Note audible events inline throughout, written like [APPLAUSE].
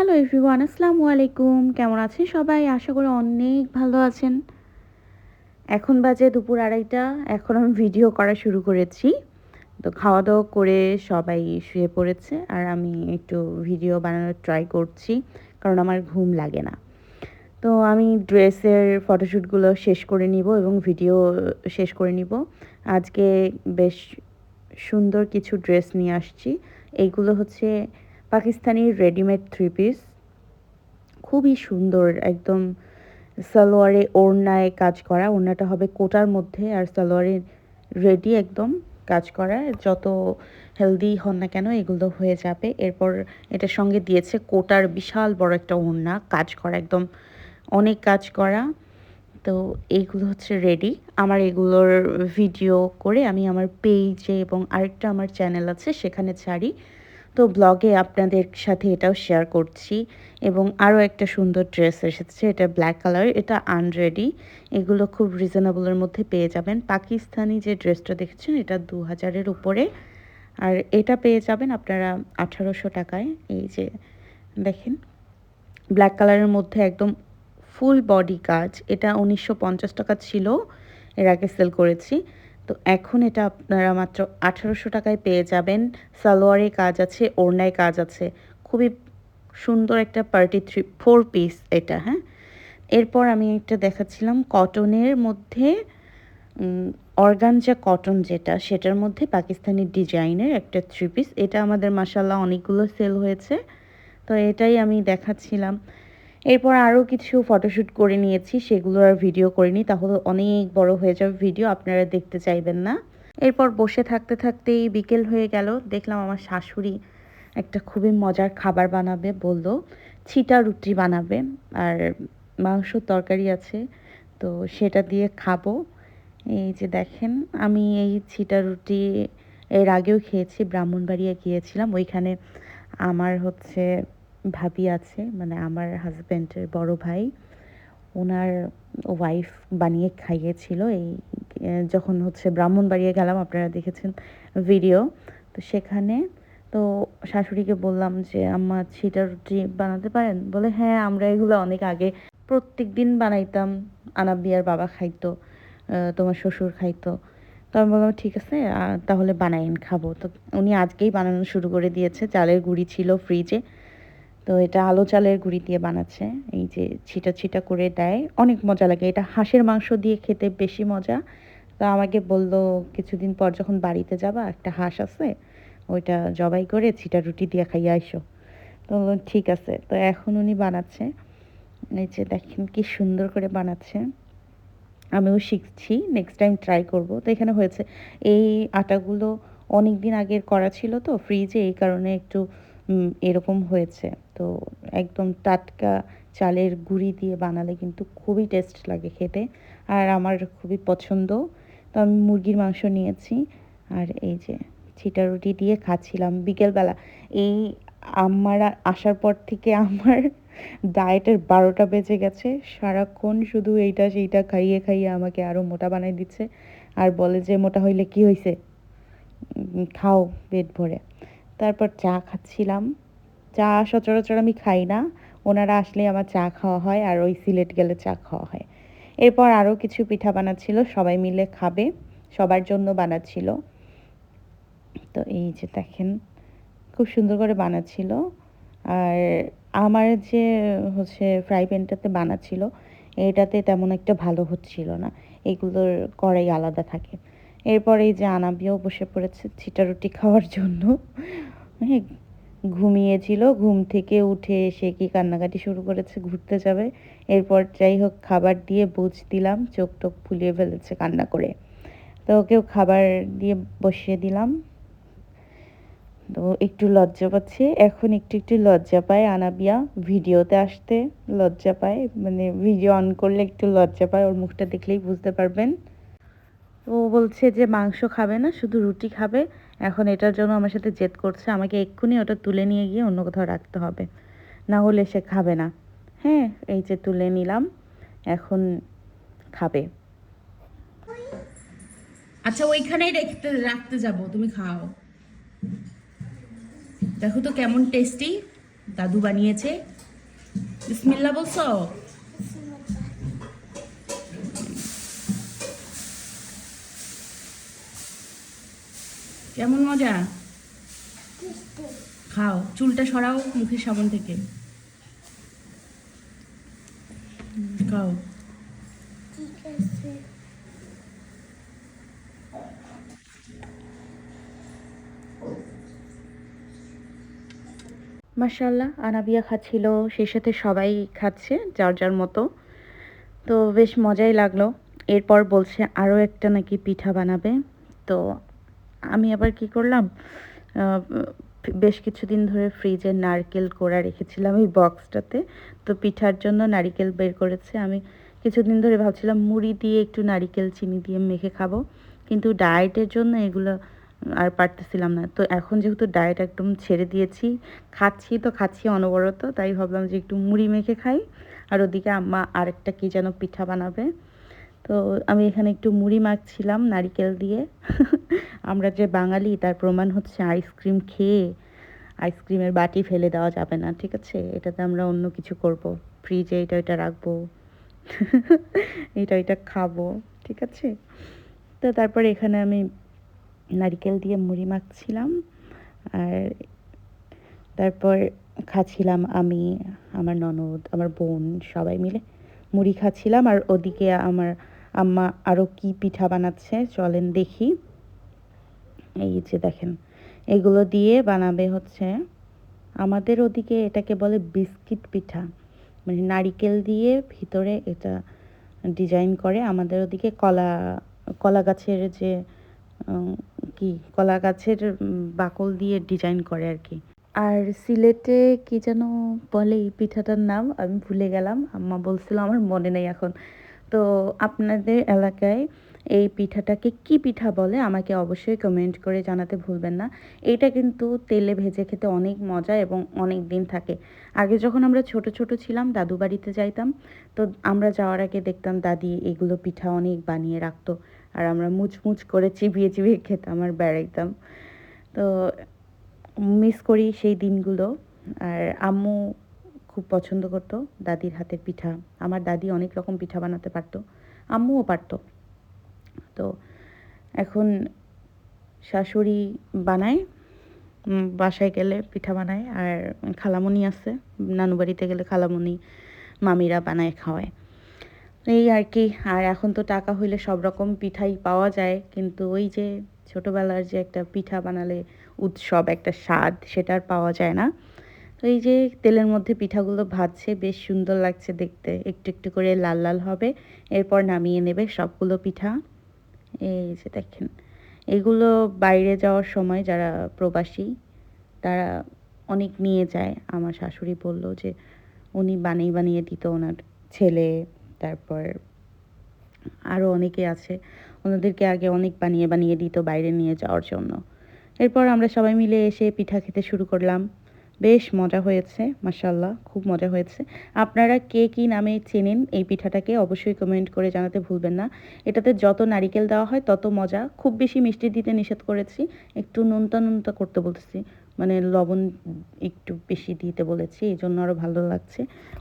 Hello everyone আসসালামু আলাইকুম কেমন আছেন সবাই? আশা করি অনেক ভালো আছেন। এখন বাজে দুপুর আড়াইটা। এখন আমি ভিডিও করা শুরু করেছি। তো খাওয়া দাওয়া করে সবাই শুয়ে পড়েছে আর আমি একটু ভিডিও বানানোর ট্রাই করছি, কারণ আমার ঘুম লাগে না। তো আমি ড্রেসের ফটোশ্যুটগুলো শেষ করে নিব এবং ভিডিও শেষ করে নিব। আজকে বেশ সুন্দর কিছু ড্রেস নিয়ে আসছি। এইগুলো হচ্ছে পাকিস্তানি রেডিমেড থ্রি পিস খুবই সুন্দর, একদম সালোয়ারে ওড়নায় কাজ করা, ওড়নাটা হবে কোটার মধ্যে আর সালোয়ারে রেডি একদম কাজ করা, যত হেলদি হন না কেন এগুলো হয়ে যাবে। এরপর এটার সঙ্গে দিয়েছে কোটার বিশাল বড় একটা ওড়না, কাজ করা একদম, অনেক কাজ করা। তো এইগুলো হচ্ছে রেডি আমার এগুলোর ভিডিও করে আমি আমার পেজে এবং আরেকটা আমার চ্যানেল আছে, সেখানে ছাড়ি। তো ব্লগে আপনাদের সাথে এটাও শেয়ার করছি এবং আরও একটা সুন্দর ড্রেস এসেছে, এটা ব্ল্যাক কালার এটা আনরেডি এগুলো খুব রিজনেবলের মধ্যে পেয়ে যাবেন। পাকিস্তানি যে ড্রেসটা দেখছেন, এটা দু হাজারের উপরে। আর এটা পেয়ে যাবেন আপনারা আঠারোশো টাকায়, এই যে দেখেন ব্ল্যাক কালারের মধ্যে একদম ফুল বডি কাজ। এটা উনিশশো পঞ্চাশ টাকা ছিল, এর আগে সেল করেছি। তো এখন এটা আপনারা মাত্র আঠারোশো টাকায় পেয়ে যাবেন। সালোয়ারে কাজ আছে, ওড়নায় কাজ আছে। খুবই সুন্দর একটা পার্টি থ্রি, ফোর পিস এটা হ্যাঁ? এরপর আমি একটা দেখাচ্ছিলাম কটনের মধ্যে অর্গানজা কটন যেটা, সেটার মধ্যে পাকিস্তানি ডিজাইনের একটা থ্রি পিস এটা আমাদের মাসাল্লাহ অনেকগুলো সেল হয়েছে। তো এটাই আমি দেখাচ্ছিলাম। এরপর আরও কিছু ফটোশ্যুট করে নিয়েছি, সেগুলো আর ভিডিও করিনি, তাহলে অনেক বড় হয়ে যাবে ভিডিও আপনারা দেখতে চাইবেন না। এরপর বসে থাকতে থাকতেই বিকেল হয়ে গেল, দেখলাম আমার শাশুড়ি একটা খুবই মজার খাবার বানাবে বলল, ছিটা রুটি বানাবে, আর মাংস তরকারি আছে, তো সেটা দিয়ে খাব। এই যে দেখেন, আমি এই ছিটা রুটি এর আগেও খেয়েছি, ব্রাহ্মণবাড়িয়া গিয়েছিলাম, ওইখানে আমার হচ্ছে ভাবি আছে মানে আমার হাজব্যান্ডের বড় ভাই। ওনার ওয়াইফ বানিয়ে খাইয়েছিল এই যখন হচ্ছে ব্রাহ্মণবাড়িয়া গেলাম, আপনারা দেখেছেন ভিডিও তো সেখানে তো শাশুড়িকে বললাম যে, আম্মা ছিটা রুটি বানাতে পারেন? বলে হ্যাঁ আমরা এগুলো অনেক আগে প্রত্যেক দিন বানাইতাম। আনাবিয়ার বাবা খাইতো তোমার শ্বশুর খাইতো। তো আমি বললাম, ঠিক আছে তাহলে বানাইন, খাব। তো উনি আজকেই বানানো শুরু করে দিয়েছে। চালের গুঁড়ি ছিল ফ্রিজে তো এটা আলো চালের গুঁড়ি দিয়ে বানাচ্ছে। এই যে ছিটা ছিটা করে দেয়, অনেক মজা লাগে। এটা হাঁসের মাংস দিয়ে খেতে বেশি মজা। তো আমাকে বলল, কিছুদিন পর যখন বাড়িতে যাবা, একটা হাঁস আছে, ওইটা জবাই করে ছিটা রুটি দিয়ে খাইয়ে আইসো। তো ঠিক আছে। তো এখন উনি বানাচ্ছে। এই যে দেখেন কি সুন্দর করে বানাচ্ছে। আমিও শিখছি নেক্সট টাইম ট্রাই করব। তো এখানে হয়েছে, এই আটাগুলো অনেক দিন আগের করা ছিল তো ফ্রিজে এই কারণে একটু এরকম হয়েছে। তো একদম টাটকা চালের গুঁড়ি দিয়ে বানালে কিন্তু খুবই টেস্ট লাগে খেতে। আর আমার খুবই পছন্দ। তো আমি মুরগির মাংস নিয়েছি। আর এই যে ছিটা রুটি দিয়ে খাচ্ছিলাম বিকেলবেলা। এই আমার আসার পর থেকে আমার ডায়েটের বারোটা বেজে গেছে। সারাক্ষণ শুধু এইটা সেইটা খাইয়ে খাইয়ে আমাকে আরও মোটা বানাই দিচ্ছে। আর বলে যে মোটা হইলে কি হয়েছে খাও পেট ভরে। তারপর চা খাচ্ছিলাম। চা সচরাচর আমি খাই না। ওনারা আসলে আমার চা খাওয়া হয় আর ওই সিলেট গেলে চা খাওয়া হয়। এরপর আরও কিছু পিঠা বানাচ্ছিল সবাই মিলে খাবে, সবার জন্য বানাচ্ছিল তো এই যে দেখেন, খুব সুন্দর করে বানাচ্ছিল আর আমার যে হচ্ছে ফ্রাই প্যানটাতে বানাচ্ছিল এটাতে তেমন একটা ভালো হচ্ছিল না। এগুলোর কড়াই আলাদা থাকে। এরপর এই যে আনাবিও বসে পড়েছে ছিটা রুটি খাওয়ার জন্য। হ্যাঁ ঘুমিয়েছিল, ঘুম থেকে উঠে এসে কি কান্নাকাটি শুরু করেছে, ঘুরতে যাবে। এরপর যাই হোক, খাবার দিয়ে বুঝ দিলাম, চোখ টোক ফুলিয়ে ফেলেছে কান্না করে। তো ওকেও খাবার দিয়ে বসিয়ে দিলাম। তো একটু লজ্জা পাচ্ছে। এখন একটু একটু লজ্জা পায় আনাবিয়া ভিডিওতে আসতে। লজ্জা পায় মানে ভিডিও অন করলে একটু লজ্জা পায়, ওর মুখটা দেখলেই বুঝতে পারবেন। ও বলছে যে মাংস খাবে না, শুধু রুটি খাবে। এখন এটার জন্য আমার সাথে জেদ করছে, আমাকে এক্ষুনি ওটা তুলে নিয়ে গিয়ে অন্য কোথাও রাখতে হবে। না হলে সে খাবে না। হ্যাঁ এই যে তুলে নিলাম, এখন খাবে। আচ্ছা ওইখানেই রেখতে রাখতে যাব, তুমি খাও। দেখো তো কেমন টেস্টি দাদু বানিয়েছে। বিসমিল্লা বলছো? কেমন মজা? খাও, চুলটা সরাও মুখের সাবন থেকে। খাও। মাশাল্লাহ আনাবিয়া খাচ্ছিল, সেই সাথে সবাই খাচ্ছে, যার যার মতো। তো বেশ মজাই লাগল। এরপর বলছে আরও একটা নাকি পিঠা বানাবে। তো আমি আবার কি করলাম? বেশ কিছুদিন ধরে ফ্রিজে নারকেল কোড়া রেখেছিলাম এই বক্সটাতে। তো পিঠার জন্য নারিকেল বের করেছে। আমি কিছুদিন ধরে ভাবছিলাম মুড়ি দিয়ে একটু নারিকেল চিনি দিয়ে মেখে খাব। কিন্তু ডায়েটের জন্য এগুলো আর পারতেছিলাম না। তো এখন যেহেতু ডায়েট একদম ছেড়ে দিয়েছি, খাচ্ছি তো খাচ্ছি অনবরত, তাই ভাবলাম যে একটু মুড়ি মেখে খাই। আর ওদিকে আম্মা আরেকটা কি যেন পিঠা বানাবে। তো আমি এখানে একটু মুড়ি মাখছিলাম নারিকেল দিয়ে। আমরা যে বাঙালি, তার প্রমাণ হচ্ছে আইসক্রিম খেয়ে আইসক্রিমের বাটি ফেলে দেওয়া যাবে না, ঠিক আছে? এটাতে আমরা অন্য কিছু করব। ফ্রিজে এটা ওইটা রাখব, [LAUGHS] এটা ওইটা খাব, ঠিক আছে? তো তারপরে এখানে আমি নারিকেল দিয়ে মুড়ি মাখছিলাম, আর তারপর খাচ্ছিলাম আমি, আমার ননদ, আমার বোন সবাই মিলে মুড়ি খাচ্ছিলাম। আর ওদিকে আমার আম্মা আরও কি পিঠা বানাচ্ছে চলেন দেখি। এই যে দেখেন, এগুলো দিয়ে বানাবে হচ্ছে আমাদের ওদিকে এটাকে বলে বিস্কিট পিঠা। মানে নারিকেল দিয়ে ভিতরে এটা ডিজাইন করে আমাদের ওদিকে কলা কলা গাছের যে কি, কলা গাছের বাকল দিয়ে ডিজাইন করে আর কি। আর সিলেটে কি যেন বলে এই পিঠাটার নাম, আমি ভুলে গেলাম। আম্মা বলছিল, আমার মনে নেই এখন। তো আপনাদের এলাকায় এই পিঠাটাকে কি পিঠা বলে আমাকে অবশ্যই কমেন্ট করে জানাতে ভুলবেন না। এটা কিন্তু তেলে ভেজে খেতে অনেক মজা এবং অনেক দিন থাকে। আগে যখন আমরা ছোট ছোট ছিলাম, দাদু বাড়িতে যাইতাম, তো আমরা যাওয়ার আগে দেখতাম দাদি এগুলো পিঠা অনেক বানিয়ে রাখতো আর আমরা মুচমুচ করে চিবিয়ে চিবিয়ে খেতাম আর বেড়াইতাম। তো মিস করি সেই দিনগুলো আর আম্মু খুব পছন্দ করতো দাদির হাতের পিঠা। আমার দাদি অনেক রকম পিঠা বানাতে পারতো, আম্মুও পারতো। তো এখন শাশুড়ি বানায় বাসায় গেলে পিঠা বানায় আর খালামণি আছে, নানু বাড়িতে গেলে খালামণি মামিরা বানায়, খাওয়ায়। এই আর কি, আর এখন তো টাকা হইলে সব রকম পিঠাই পাওয়া যায়, কিন্তু ওই যে ছোটবেলার যে একটা পিঠা বানালে উৎসব, একটা স্বাদ, সেটা আর পাওয়া যায় না। তো এই যে তেলের মধ্যে পিঠাগুলো ভাজছে, বেশ সুন্দর লাগছে দেখতে, একটু একটু করে লাল লাল হবে, এরপর নামিয়ে নেবে সবগুলো পিঠা। এই যে দেখেন, এগুলো বাইরে যাওয়ার সময় যারা প্রবাসী, তারা অনেক নিয়ে যায়। আমার শাশুড়ি বলল যে, উনি বানিয়ে বানিয়ে দিত ওনার ছেলে, তারপর আরও অনেকে আছে, ওনাদেরকে আগে অনেক বানিয়ে বানিয়ে দিত বাইরে নিয়ে যাওয়ার জন্য। এরপর আমরা সবাই মিলে এসে পিঠা খেতে শুরু করলাম। বেশ মজা হয়েছে মাসাল্লাহ খুব মজা হয়েছে। আপনারা কে কী নামে চেনেন এই পিঠাটাকে অবশ্যই কমেন্ট করে জানাতে ভুলবেন না। এটাতে যত নারিকেল দেওয়া হয় তত মজা। খুব বেশি মিষ্টি দিতে নিষেধ করেছি, একটু নুনতা নুনতা করতে বলতেছি। মানে লবণ একটু বেশি দিতে বলেছি এই জন্য আরও ভালো লাগছে।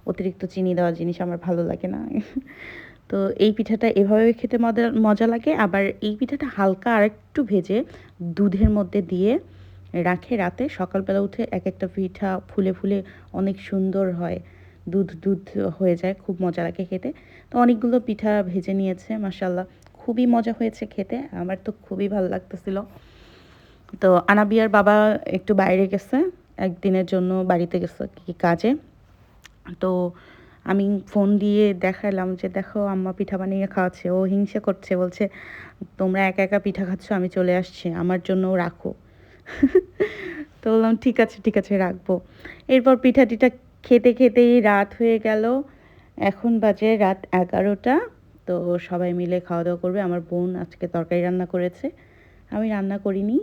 অতিরিক্ত চিনি দেওয়া জিনিস আমার ভালো লাগে না। তো এই পিঠাটা এভাবে খেতে মজা মজা লাগে। আবার এই পিঠাটা হালকা আর একটু ভেজে দুধের মধ্যে দিয়ে রাখে রাতে। সকালবেলা উঠে এক একটা পিঠা ফুলে ফুলে অনেক সুন্দর হয়। দুধ দুধ হয়ে যায়, খুব মজা লাগে খেতে। তো অনেকগুলো পিঠা ভেজে নিয়েছে মাসাল্লাহ খুবই মজা হয়েছে খেতে, আমার তো খুবই ভালো লাগতেছিল। তো আনাবিয়ার বাবা একটু বাইরে গেছে, একদিনের জন্য বাড়িতে গেছে কি কাজে। তো আমি ফোন দিয়ে দেখালাম যে, দেখো, আম্মা পিঠা বানিয়ে খাওয়াচ্ছে, ও হিংসা করছে, বলছে, তোমরা একা একা পিঠা খাচ্ছ, আমি চলে আসছি, আমার জন্যও রাখো। [LAUGHS] তো বললাম, ঠিক আছে ঠিক আছে, রাখব। এরপর পিঠা টিঠা খেতে খেতেই রাত হয়ে গেল। এখন বাজে রাত এগারোটা। তো সবাই মিলে খাওয়া দাওয়া করবে। আমার বোন আজকে তরকারি রান্না করেছে। আমি রান্না করিনি।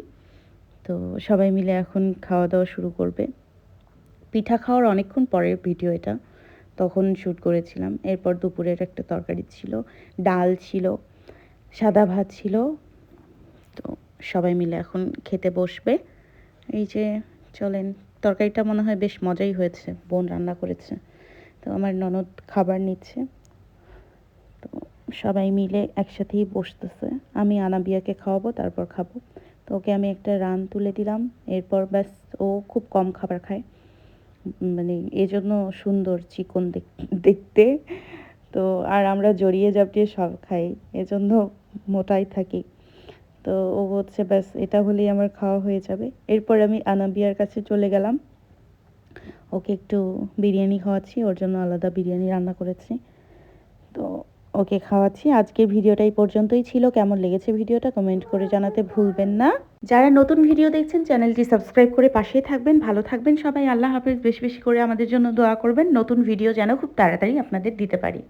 তো সবাই মিলে এখন খাওয়া দাওয়া শুরু করবে। পিঠা খাওয়ার অনেকক্ষণ পরের ভিডিও এটা। তখন শ্যুট করেছিলাম। এরপর দুপুরের একটা তরকারি ছিল। ডাল ছিল, সাদা ভাত ছিল। তো সবাই মিলে এখন খেতে বসবে। এই যে চলেন, তরকারিটা মনে হয় বেশ মজাই হয়েছে, বোন রান্না করেছে। তো আমার ননদ খাবার নিচ্ছে। তো সবাই মিলে একসাথেই বসতেছে। আমি আনাবিয়াকে খাওয়াবো, তারপর খাব। তো ওকে আমি একটা রান তুলে দিলাম। এরপর ব্যাস, ও খুব কম খাবার খায়। মানে এজন্য সুন্দর চিকন দেখতে। তো আর আমরা জড়িয়ে জাপটিয়ে সব খাই, এজন্য মোটাই থাকি। তো ও হচ্ছে ব্যাস, এটা হলেই আমার খাওয়া হয়ে যাবে। এরপর আমি আনাবিয়ার কাছে চলে গেলাম। ওকে একটু বিরিয়ানি খাওয়াচ্ছি, ওর জন্য আলাদা বিরিয়ানি রান্না করেছি। তো ওকে খাওয়াচ্ছি। আজকের ভিডিওটা এই পর্যন্তই ছিল। কেমন লেগেছে ভিডিওটা কমেন্ট করে জানাতে ভুলবেন না। যারা নতুন ভিডিও দেখছেন, চ্যানেলটি সাবস্ক্রাইব করে পাশেই থাকবেন। ভালো থাকবেন সবাই। আল্লাহ হাফেজ। বেশি বেশি করে আমাদের জন্য দোয়া করবেন। নতুন ভিডিও যেন খুব তাড়াতাড়ি আপনাদের দিতে পারি।